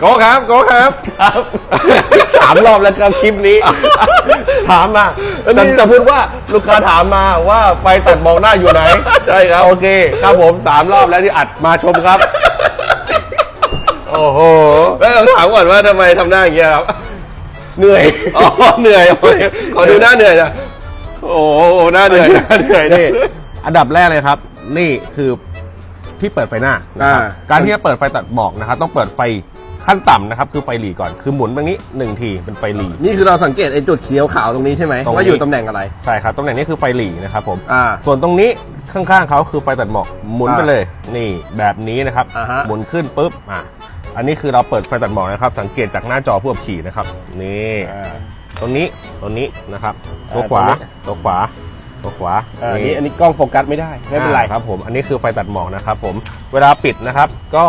โกครับโกครับ ครับสามรอบแล้วครับคลิปนี้ ถามมาอันนี้จะจะพูดว่าลูกค้าถามมาว่าไฟตัดมองหน้าอยู่ไหนใช่ครับโอเคครับผมสามรอบแล้วที่อัดมาชมครับ โอ้โห แล้วเราถามก่อนว่าทำไมทำหน้าอย่างเงี้ยครับ เหนื่อย อ๋อเหนื่อยโอเคขอดูหน้าเหนื่อยนะโอ้โหหน้าเหนื่อยหน้าเหนื่อยนี่อันดับแรกเลยครับ นี่คือที่เปิดไฟหน้านะครับอ่า การที่จะเปิดไฟตัดหมอกนะครับต้องเปิดไฟ ขั้นต่ำนะครับคือไฟหลีก่อนคือหมุนตรงนี้หนึ่งทีเป็นไฟหลี นี่คือเราสังเกตไอ้จุดเขียวขาวตรงนี้ใช่ไหมตรงนี้ ว่าอยู่ตำแหน่งอะไร ใช่ครับตำแหน่งนี้คือไฟหลีนะครับผม อ่า ส่วนตรงนี้ข้างๆเขาคือไฟตัดหมอกหมุนไปอ่าเลย นี่แบบนี้นะครับอ่าฮะ หมุนขึ้นปุ๊บอะอันนี้คือเราเปิดไฟตัดหมอกนะครับ สังเกตจากหน้าจอผู้ขับขี่นะครับนี่ตรงนี้ตรงนี้นะครับตัวขวาอ่าตรงนี้ตัวขวาตัวขวาอ่าอันนี้อันนี้กล้องโฟกัสไม่ได้ ไม่เป็นไร อ่าครับผมอันนี้คือไฟตัดหมอกนะครับผมเวลาปิดนะครับก็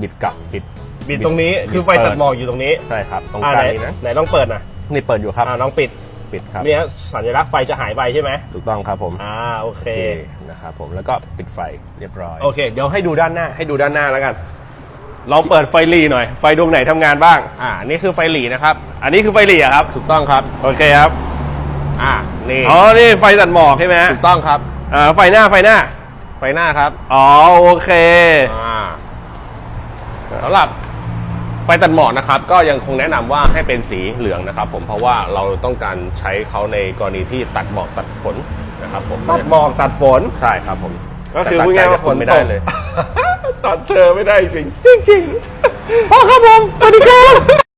บิดกลับปิด บิดตรงนี้คือไฟตัดหมอกอยู่ตรงนี้ใช่ครับตรงอ่ากไหลานงนี้นะไหนต้องเปิดนะนี่เปิดอยู่ครับอ่าน้องปิดปิดครับเนี่ยสัญลักษณ์ไฟจะหายไปใช่ไหมถูกต้องครับผมอ่าโอเค โอเคนะครับผมแล้วก็ปิดไฟเรียบร้อย โอเค เดี๋ยวให้ดูด้านหน้า ให้ดูด้านหน้าแล้วกัน เราเปิดไฟหลีหน่อย ไฟดวงไหนทำงานบ้าง อ่าอันนี่คือไฟหลีนะครับ อันนี้คือไฟหลีอะครับ ถูกต้องครับ โอเคครับ อ่านี่อ๋อ นี่ไฟตัดหมอกใช่ไหมฮะถูกต้องครับอ่า ไฟหน้า ไฟหน้า ไฟหน้าครับ อ๋อ โอเค อ่าสำหรับ ไฟตัดหมอกนะครับก็ยังคงแนะนำว่าให้เป็นสีเหลืองนะครับผมเพราะว่าเราต้องการใช้เขาในกรณีที่ตัดหมอกตัดฝนนะครับผมตัดหมอกตัดฝนใช่ครับผมก็คือแต่พูดง่ายๆว่าตัฝใจนไม่ตได้กเลยตัดเธอไม่ได้จริงจริงๆพ่อครับผมสวัสดีครับ